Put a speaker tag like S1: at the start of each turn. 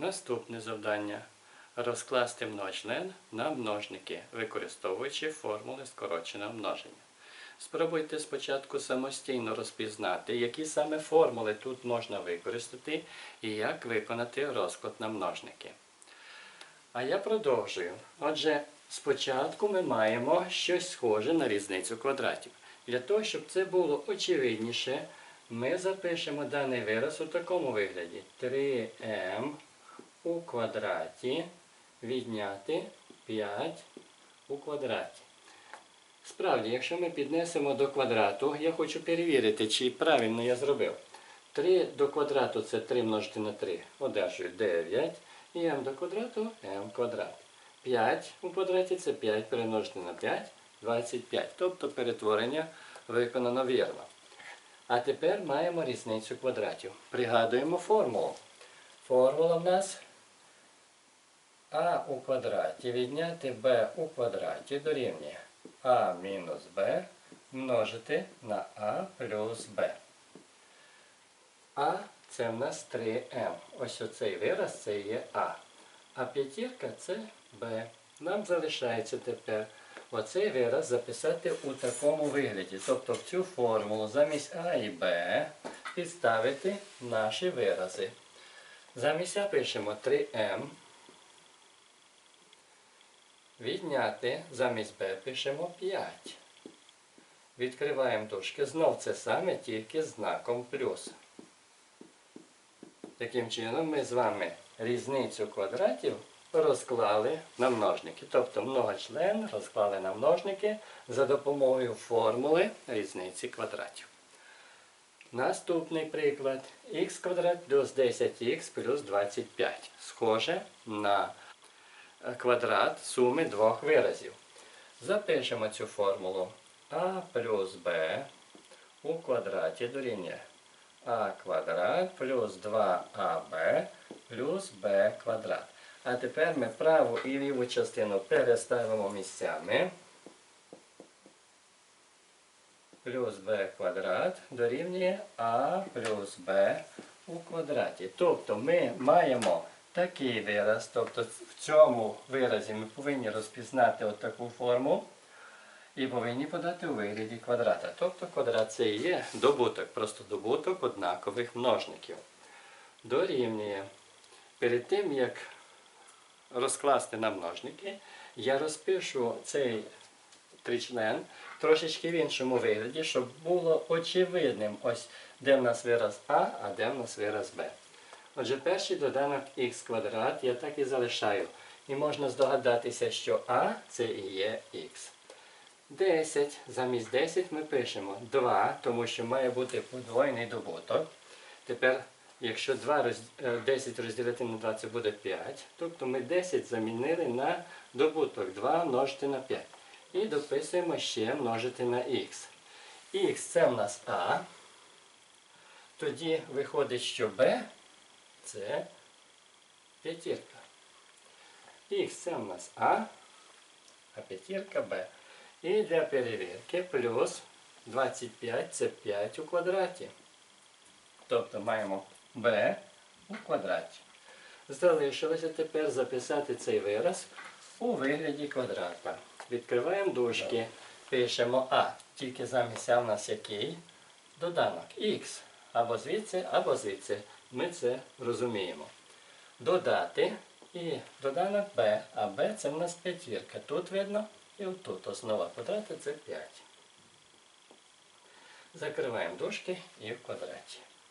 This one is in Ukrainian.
S1: Наступне завдання. Розкласти множчлен на множники, використовуючи формули скороченого множення. Спробуйте спочатку самостійно розпізнати, які саме формули тут можна використати і як виконати розклад на множники. А я продовжую. Отже, спочатку ми маємо щось схоже на різницю квадратів. Для того, щоб це було очевидніше, ми запишемо даний вираз у такому вигляді. 3m у квадраті відняти 5 у квадраті. Справді, якщо ми піднесемо до квадрату, я хочу перевірити, чи правильно я зробив. 3 до квадрату це 3 множити на 3. Одержую 9. І m до квадрату m квадрат. 5 у квадраті це 5 перемножити на 5, 25. Тобто перетворення виконано вірно. А тепер маємо різницю квадратів. Пригадуємо формулу. Формула в нас а у квадраті відняти b у квадраті дорівнює а мінус b множити на а плюс b. А це в нас 3m. Ось оцей вираз це є А. А п'ятірка це Б. Нам залишається тепер оцей вираз записати у такому вигляді. Тобто в цю формулу замість А і Б підставити наші вирази. Замість А пишемо 3m. Відняти замість b пишемо 5. Відкриваємо дужки. Знов це саме тільки знаком плюс. Таким чином ми з вами різницю квадратів розклали на множники. Тобто многочлен розклали на множники за допомогою формули різниці квадратів. Наступний приклад х квадрат плюс 10х плюс 25. Схоже на квадрат суми двох виразів. Запишемо цю формулу а плюс b у квадраті дорівнює а квадрат плюс 2аб плюс b квадрат. А тепер ми праву і ліву частину переставимо місцями. Плюс b квадрат дорівнює а плюс b у квадраті. Тобто ми маємо такий вираз, тобто в цьому виразі ми повинні розпізнати отаку форму і повинні подати у вигляді квадрата. Тобто квадрат це і є добуток, просто добуток однакових множників. Дорівнює. Перед тим, як розкласти на множники, я розпишу цей тричлен трошечки в іншому вигляді, щоб було очевидним, ось де в нас вираз А, а де в нас вираз Б. Отже, перший доданок х квадрат я так і залишаю. І можна здогадатися, що А це і є х. 10. Замість 10 ми пишемо 2, тому що має бути подвоєний добуток. Тепер, якщо 2 роз... е, 10 розділити на 2, це буде 5. Тобто ми 10 замінили на добуток 2 множити на 5. І дописуємо ще множити на х. Х це в нас А. Тоді виходить, що b це п'ятірка. Х це в нас А, а п'ятірка Б. І для перевірки плюс 25 це 5 у квадраті. Тобто маємо b у квадраті. Залишилося тепер записати цей вираз у вигляді квадрата. Відкриваємо дужки, пишемо А. Тільки замість А в нас який? Доданок Х. Або звідси, або звідси. Ми це розуміємо. Додати і доданок b, а b це в нас п'ятірка. Тут видно і отут основа квадрата це 5. Закриваємо дужки і в квадраті.